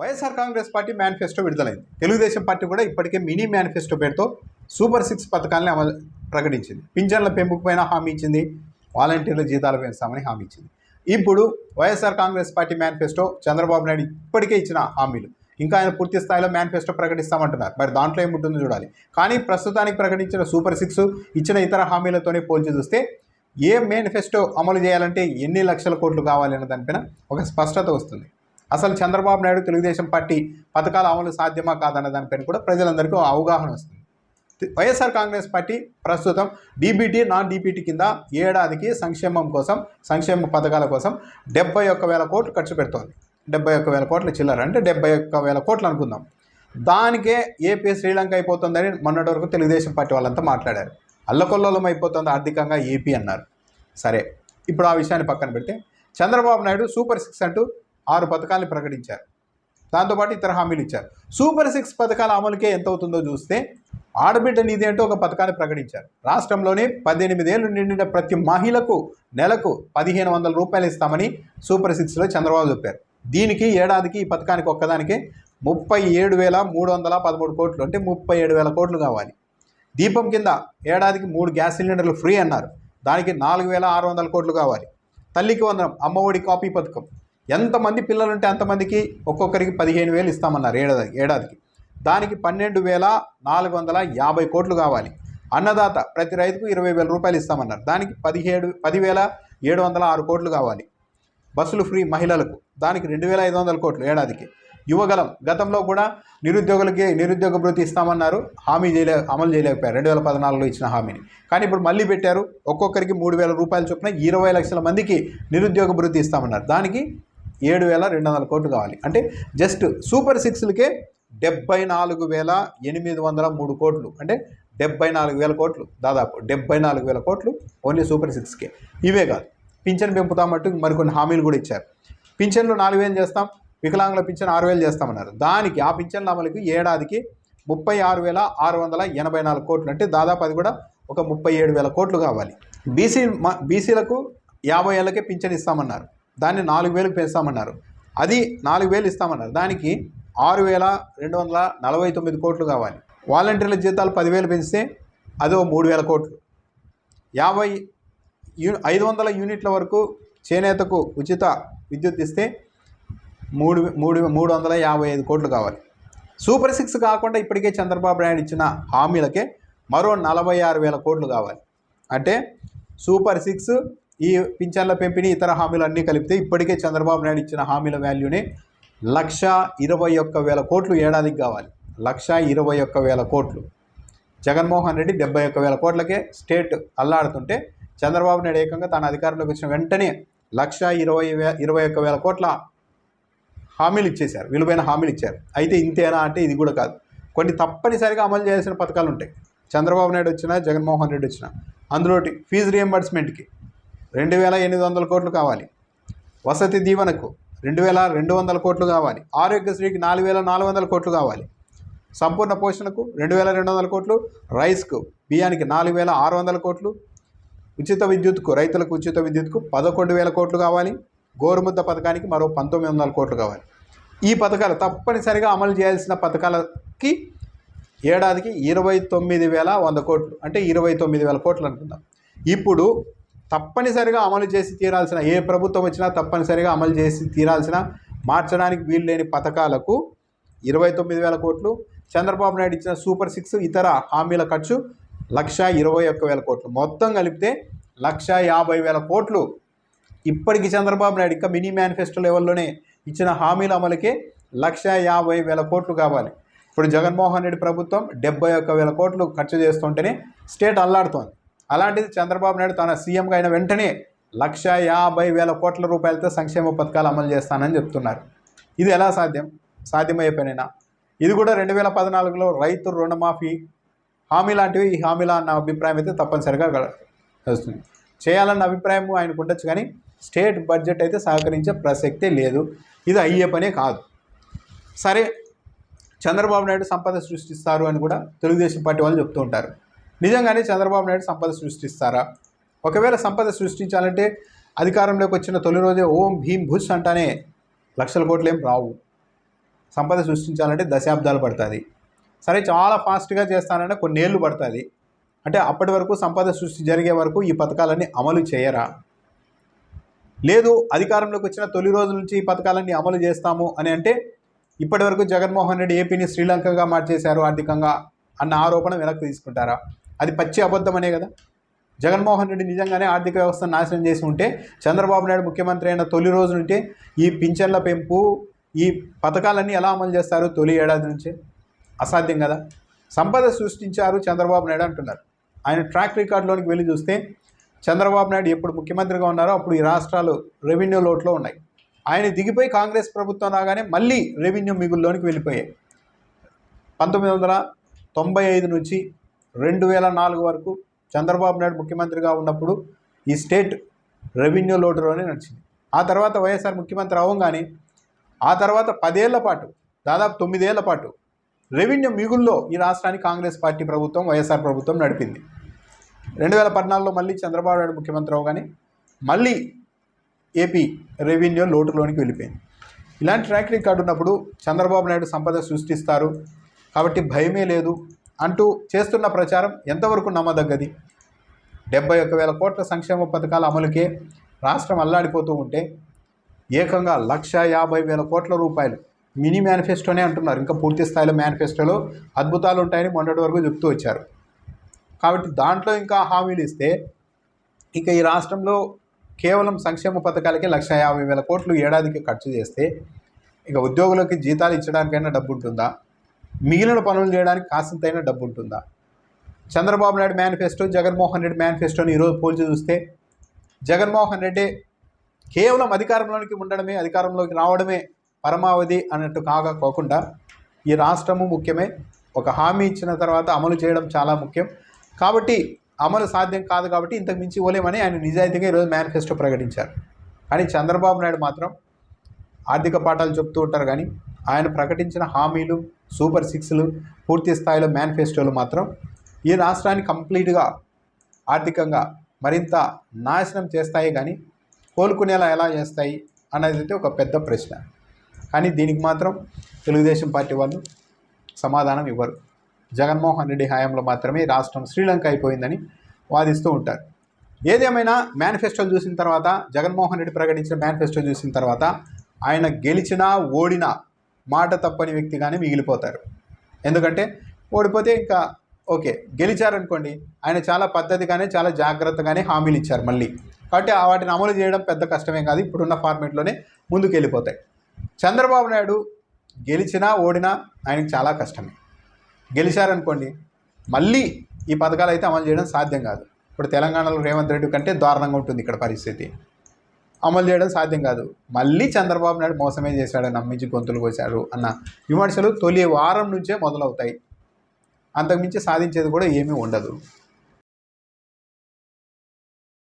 YSR Congress party manifesto విడుదలైంది. Telugu Desam party కూడా ఇప్పటికే మినీ మేనిఫెస్టో పేరుతో సూపర్ సిక్స్ పథకాలని అమలు ప్రకటించింది. పింఛన్ల పెంపుకు పైన హామీ ఇచ్చింది వాలంటీర్ల జీతాలు పెంచుతామని హామీ ఇచ్చింది. ఇప్పుడు Y S R Congress party manifesto Chandrababu Naidu ఇప్పటికే ఇచ్చిన హామీలు. ఇంకా ఆయన పూర్తి స్థాయిలో మేనిఫెస్టో ప్రకటిస్తామంటున్నారు. మరి దాంట్లో ఏముంటుందో చూడాలి. కానీ ప్రస్తుతానికి ప్రకటించిన సూపర్ సిక్స్ ఇచ్చిన ఇతర హామీలతోనే పోల్చి చూస్తే ఏ మేనిఫెస్టో అమలు చేయాలంటే ఎన్ని లక్షల కోట్లు కావాలి అన్న దానిపైన ఒక స్పష్టత వస్తుంది. అసలు చంద్రబాబు నాయుడు తెలుగుదేశం పార్టీ పథకాల అమలు సాధ్యమా కాదన్న దానిపైన కూడా ప్రజలందరికీ అవగాహన వస్తుంది. Y S R Congress party ప్రస్తుతం D B T non D B T కింద ఏడాదికి సంక్షేమం కోసం సంక్షేమ పథకాల కోసం డెబ్బై ఒక్క వేల కోట్లు ఖర్చు పెడుతోంది. డెబ్బై ఒక్క వేల కోట్లు చిల్లర అంటే డెబ్బై ఒక్క వేల కోట్లు అనుకుందాం. దానికే ఏపీ శ్రీలంక అయిపోతుందని మొన్నటి వరకు తెలుగుదేశం పార్టీ వాళ్ళంతా మాట్లాడారు. అల్లకొల్లోలం అయిపోతుంది ఆర్థికంగా ఏపీ అన్నారు. సరే ఇప్పుడు ఆ విషయాన్ని పక్కన పెడితే చంద్రబాబు నాయుడు సూపర్ సిక్స్ అంటూ ఆరు పథకాలను ప్రకటించారు. దాంతోపాటు ఇతర హామీలు ఇచ్చారు. సూపర్ సిక్స్ పథకాల అమలుకే ఎంత అవుతుందో చూస్తే ఆడబిడ్డ నిధి అంటూ ఒక పథకాన్ని ప్రకటించారు. రాష్ట్రంలోనే పద్దెనిమిదేళ్ళు నిండిన ప్రతి మహిళకు నెలకు పదిహేను వందల రూపాయలు ఇస్తామని సూపర్ సిక్స్లో చంద్రబాబు చెప్పారు. దీనికి ఏడాదికి ఈ పథకానికి ఒక్కదానికి ముప్పై ఏడు వేల మూడు వందల పదమూడు కోట్లు అంటే ముప్పై ఏడు వేల కోట్లు కావాలి. దీపం కింద ఏడాదికి మూడు గ్యాస్ సిలిండర్లు ఫ్రీ అన్నారు. దానికి నాలుగు వేల ఆరు వందల కోట్లు కావాలి. తల్లికి వందనం అమ్మఒడి కాపీ పథకం. ఎంతమంది పిల్లలు ఉంటే అంతమందికి ఒక్కొక్కరికి పదిహేను వేలు ఇస్తామన్నారు ఏడాది ఏడాదికి. దానికి పన్నెండు వేల నాలుగు వందల యాభై కోట్లు కావాలి. అన్నదాత ప్రతి రైతుకు ఇరవై వేల రూపాయలు ఇస్తామన్నారు. దానికి పదిహేడు పదివేల ఏడు వందల ఆరు కోట్లు కావాలి. బస్సులు ఫ్రీ మహిళలకు దానికి రెండు వేల ఐదు వందల కోట్లు ఏడాదికి. యువగలం గతంలో కూడా నిరుద్యోగులకి నిరుద్యోగ భృతి ఇస్తామన్నారు. హామీ చేయలే అమలు చేయలేకపోయారు. రెండు వేల పద్నాలుగులో ఇచ్చిన హామీని. కానీ ఇప్పుడు మళ్ళీ పెట్టారు. ఒక్కొక్కరికి మూడు వేల రూపాయల చొప్పున ఇరవై లక్షల మందికి నిరుద్యోగ భృతి ఇస్తామన్నారు. దానికి ఏడు వేల రెండు వందల కోట్లు కావాలి. అంటే జస్ట్ సూపర్ సిక్స్లకే డెబ్బై నాలుగు వేల ఎనిమిది వందల మూడు కోట్లు. అంటే డెబ్బై నాలుగు వేల కోట్లు దాదాపు డెబ్బై నాలుగు వేల కోట్లు ఓన్లీ సూపర్ సిక్స్కే ఇవే కాదు. పింఛన్ పెంపుతామంటూ మరికొన్ని హామీలు కూడా ఇచ్చారు. పింఛన్లు నాలుగు వేలు చేస్తాం వికలాంగుల పింఛన్ ఆరు వేలు చేస్తామన్నారు. దానికి ఆ పింఛన్ల అమలుకి ఏడాదికి ముప్పై ఆరు వేల ఆరు వందల ఎనభై నాలుగు కోట్లు. అంటే దాదాపు అది కూడా ఒక ముప్పై ఏడు వేల కోట్లు కావాలి. బీసీ బీసీలకు యాభై ఏళ్ళకే పింఛన్ ఇస్తామన్నారు. దాన్ని నాలుగు వేలకు పెంచుతామన్నారు. అది నాలుగు వేలు ఇస్తామన్నారు. దానికి ఆరు వేల రెండు వందల నలభై తొమ్మిది కోట్లు కావాలి. వాలంటీర్ల జీతాలు పదివేలు పెంచితే అదో మూడు వేల కోట్లు. యాభై యూ ఐదు వందల యూనిట్ల వరకు చేనేతకు ఉచిత విద్యుత్ ఇస్తే మూడు మూడు మూడు వందల యాభై ఐదు కోట్లు కావాలి. సూపర్ సిక్స్ కాకుండా ఇప్పటికే చంద్రబాబు నాయుడు ఇచ్చిన హామీలకే మరో నలభై ఆరు వేల కోట్లు కావాలి. అంటే సూపర్ సిక్స్ ఈ పింఛన్ల పెంపిణీ ఇతర హామీలు అన్నీ కలిపితే ఇప్పటికే చంద్రబాబు నాయుడు ఇచ్చిన హామీల వాల్యూనే లక్ష ఇరవై ఒక్క వేల కోట్లు ఏడాదికి కావాలి. లక్ష ఇరవై ఒక్క వేల కోట్లు. జగన్మోహన్ రెడ్డి డెబ్బై ఒక్క వేల కోట్లకే స్టేట్ అల్లాడుతుంటే చంద్రబాబు నాయుడు ఏకంగా తన అధికారంలోకి వచ్చిన వెంటనే లక్ష ఇరవై వే ఇరవై ఒక్క వేల కోట్ల హామీలు ఇచ్చేశారు. విలువైన హామీలు ఇచ్చారు. అయితే ఇంతేనా అంటే ఇది కూడా కాదు. కొన్ని తప్పనిసరిగా అమలు చేయాల్సిన పథకాలు ఉంటాయి. చంద్రబాబు నాయుడు వచ్చినా జగన్మోహన్ రెడ్డి వచ్చినా అందులో ఫీజు రియంబర్స్మెంట్కి రెండు వేల ఎనిమిది వందల కోట్లు కావాలి. వసతి దీవెనకు రెండు వేల రెండు వందల కోట్లు కావాలి. ఆరోగ్యశ్రీకి నాలుగు వేల నాలుగు వందల కోట్లు కావాలి. సంపూర్ణ పోషణకు రెండు వేల రెండు వందల కోట్లు రైస్కు బియ్యానికి నాలుగు వేల ఆరు వందల కోట్లు ఉచిత విద్యుత్కు రైతులకు ఉచిత విద్యుత్కు పదకొండు వేల కోట్లు కావాలి. గోరుముద్ద పథకానికి మరో పంతొమ్మిది వందల కోట్లు కావాలి. ఈ పథకాలు తప్పనిసరిగా అమలు చేయాల్సిన పథకాలకి ఏడాదికి ఇరవై తొమ్మిది వేల వంద కోట్లు అంటే ఇరవై తొమ్మిది వేల కోట్లు అనుకుందాం. ఇప్పుడు తప్పనిసరిగా అమలు చేసి తీరాల్సిన ఏ ప్రభుత్వం వచ్చినా తప్పనిసరిగా అమలు చేసి తీరాల్సిన మార్చడానికి వీలు లేని పథకాలకు ఇరవై తొమ్మిది వేల కోట్లు చంద్రబాబు నాయుడు ఇచ్చిన సూపర్ సిక్స్ ఇతర హామీల ఖర్చు లక్ష ఇరవై ఒక్క వేల కోట్లు. మొత్తం కలిపితే లక్ష యాభై వేల కోట్లు. ఇప్పటికి చంద్రబాబు నాయుడు ఇంకా మినీ మేనిఫెస్టో లెవెల్లోనే ఇచ్చిన హామీల అమలుకే లక్ష యాభై వేల కోట్లు కావాలి. ఇప్పుడు జగన్మోహన్ రెడ్డి ప్రభుత్వం డెబ్బై ఒక్క వేల కోట్లు ఖర్చు చేస్తుంటేనే స్టేట్ అల్లాడుతోంది. అలాంటిది చంద్రబాబు నాయుడు తన సీఎంగా అయిన వెంటనే లక్ష యాభై వేల కోట్ల రూపాయలతో సంక్షేమ పథకాలు అమలు చేస్తానని చెప్తున్నారు. ఇది ఎలా సాధ్యం? సాధ్యమయ్యే పనేనా? ఇది కూడా రెండు వేల పద్నాలుగులో రైతు రుణమాఫీ హామీ లాంటివి ఈ హామీలా అన్న అభిప్రాయం అయితే తప్పనిసరిగా వస్తుంది. చేయాలన్న అభిప్రాయం ఆయనకు ఉండొచ్చు కానీ స్టేట్ బడ్జెట్ అయితే సహకరించే ప్రసక్తే లేదు. ఇది అయ్యే పనే కాదు. సరే చంద్రబాబు నాయుడు సంపద సృష్టిస్తారు అని కూడా తెలుగుదేశం పార్టీ వాళ్ళు చెప్తూ ఉంటారు. నిజంగానే చంద్రబాబు నాయుడు సంపద సృష్టిస్తారా? ఒకవేళ సంపద సృష్టించాలంటే అధికారంలోకి వచ్చిన తొలి రోజే ఓం భీం భుష్ అంటానే లక్షల కోట్లు ఏం రావు. సంపద సృష్టించాలంటే దశాబ్దాలు పడుతుంది. సరే చాలా ఫాస్ట్గా చేస్తానంటే కొన్నేళ్ళు పడుతుంది. అంటే అప్పటి వరకు సంపద సృష్టి జరిగే వరకు ఈ పథకాలన్నీ అమలు చేయరా? లేదు అధికారంలోకి వచ్చిన తొలి రోజుల నుంచి ఈ పథకాలన్నీ అమలు చేస్తాము అని అంటే ఇప్పటి వరకు జగన్మోహన్ రెడ్డి ఏపీని శ్రీలంకగా మార్చేశారు ఆర్థికంగా అన్న ఆరోపణ వెనక్కి తీసుకుంటారా? అది పచ్చి అబద్ధమనే కదా? జగన్మోహన్ రెడ్డి నిజంగానే ఆర్థిక వ్యవస్థను నాశనం చేసి ఉంటే చంద్రబాబు నాయుడు ముఖ్యమంత్రి అయిన తొలి రోజు నుంటే ఈ పింఛన్ల పెంపు ఈ పథకాలన్నీ ఎలా అమలు చేస్తారు తొలి ఏడాది నుంచే? అసాధ్యం కదా? సంపద సృష్టించారు చంద్రబాబు నాయుడు అంటున్నారు. ఆయన ట్రాక్ రికార్డులోనికి వెళ్ళి చూస్తే చంద్రబాబు నాయుడు ఎప్పుడు ముఖ్యమంత్రిగా ఉన్నారో అప్పుడు ఈ రాష్ట్రాలు రెవెన్యూ లోట్లో ఉన్నాయి. ఆయన దిగిపోయి కాంగ్రెస్ ప్రభుత్వం రాగానే మళ్ళీ రెవెన్యూ మిగుల్లోనికి వెళ్ళిపోయాయి. పంతొమ్మిది వందల తొంభై ఐదు నుంచి రెండు వేల నాలుగు వరకు చంద్రబాబు నాయుడు ముఖ్యమంత్రిగా ఉన్నప్పుడు ఈ స్టేట్ రెవెన్యూ లోటులోనే నడిచింది. ఆ తర్వాత వైఎస్ఆర్ ముఖ్యమంత్రి అవ్వగానే ఆ తర్వాత పదేళ్ళ పాటు దాదాపు తొమ్మిదేళ్ళ పాటు రెవెన్యూ మిగుల్లో ఈ రాష్ట్రాన్ని కాంగ్రెస్ పార్టీ ప్రభుత్వం వైఎస్ఆర్ ప్రభుత్వం నడిపింది. రెండు వేల పద్నాలుగులో మళ్ళీ చంద్రబాబు నాయుడు ముఖ్యమంత్రి అవగానే మళ్ళీ ఏపీ రెవెన్యూ లోటులోనికి వెళ్ళిపోయింది. ఇలాంటి ట్రాక్ రికార్డు ఉన్నప్పుడు చంద్రబాబు నాయుడు సంపద సృష్టిస్తారు. కాబట్టి భయమే లేదు. అంటూ చేస్తున్న ప్రచారం ఎంతవరకు నమ్మదగ్గది? డెబ్బై ఒక్క వేల కోట్ల సంక్షేమ పథకాల అమలుకే రాష్ట్రం అల్లాడిపోతూ ఉంటే ఏకంగా లక్ష యాభై వేల కోట్ల రూపాయలు మినీ మేనిఫెస్టోనే అంటున్నారు. ఇంకా పూర్తి స్థాయిలో మేనిఫెస్టోలో అద్భుతాలు ఉంటాయని మొన్నటి వరకు చెప్తూ వచ్చారు. కాబట్టి దాంట్లో ఇంకా హామీలు ఇస్తే ఇక ఈ రాష్ట్రంలో కేవలం సంక్షేమ పథకాలకే లక్ష యాభై వేల కోట్లు ఏడాదికి ఖర్చు చేస్తే ఇక ఉద్యోగులకి జీతాలు ఇచ్చడానికైనా డబ్బు ఉంటుందా? మిగిలిన పనులు చేయడానికి కాసింతైనా డబ్బు ఉంటుందా చంద్రబాబు నాయుడు మేనిఫెస్టో జగన్మోహన్ రెడ్డి మేనిఫెస్టోని ఈరోజు పోల్చి చూస్తే జగన్మోహన్ రెడ్డి కేవలం అధికారంలోనికి ఉండడమే అధికారంలోకి రావడమే పరమావధి అన్నట్టు కాగా కాకుండా ఈ రాష్ట్రము ముఖ్యమే. ఒక హామీ ఇచ్చిన తర్వాత అమలు చేయడం చాలా ముఖ్యం. కాబట్టి అమలు సాధ్యం కాదు కాబట్టి ఇంతకు మించి ఇవ్వలేమని ఆయన నిజాయితీగా ఈరోజు మేనిఫెస్టో ప్రకటించారు. కానీ చంద్రబాబు నాయుడు మాత్రం ఆర్థిక పాఠాలు చెప్తూ ఉంటారు కానీ ఆయన ప్రకటించిన హామీలు సూపర్ సిక్స్లు పూర్తి స్థాయిలో మేనిఫెస్టోలు మాత్రం ఈ రాష్ట్రాన్ని కంప్లీట్గా ఆర్థికంగా మరింత నాశనం చేస్తాయి కానీ కోలుకునేలా ఎలా చేస్తాయి అన్నది అయితే ఒక పెద్ద ప్రశ్న. కానీ దీనికి మాత్రం తెలుగుదేశం పార్టీ వాళ్ళు సమాధానం ఇవ్వరు. జగన్మోహన్ రెడ్డి హయాంలో మాత్రమే రాష్ట్రం శ్రీలంక అయిపోయిందని వాదిస్తూ ఉంటారు. ఏదేమైనా మేనిఫెస్టో చూసిన తర్వాత జగన్మోహన్ రెడ్డి ప్రకటించిన మేనిఫెస్టో చూసిన తర్వాత ఆయన గెలిచినా ఓడినా మాట తప్పని వ్యక్తిగానే మిగిలిపోతారు. ఎందుకంటే ఓడిపోతే ఇంకా ఓకే గెలిచారనుకోండి ఆయన చాలా పద్ధతిగానే చాలా జాగ్రత్తగానే హామీలు ఇచ్చారు మళ్ళీ. కాబట్టి ఆ వాటిని అమలు చేయడం పెద్ద కష్టమే కాదు ఇప్పుడున్న ఫార్మేట్లోనే ముందుకు వెళ్ళిపోతాయి చంద్రబాబు నాయుడు గెలిచినా ఓడినా ఆయనకి చాలా కష్టమే. గెలిచారనుకోండి మళ్ళీ ఈ పథకాలు అయితే అమలు చేయడం సాధ్యం కాదు. ఇప్పుడు తెలంగాణలో రేవంత్ రెడ్డి కంటే దారుణంగా ఉంటుంది ఇక్కడ పరిస్థితి. అమలు చేయడం సాధ్యం కాదు. మళ్ళీ చంద్రబాబు నాయుడు మోసమే చేశాడు నమ్మించి గొంతులు కోశాడు అన్న విమర్శలు తొలి వారం నుంచే మొదలవుతాయి. అంతకుమించి సాధించేది కూడా ఏమీ ఉండదు.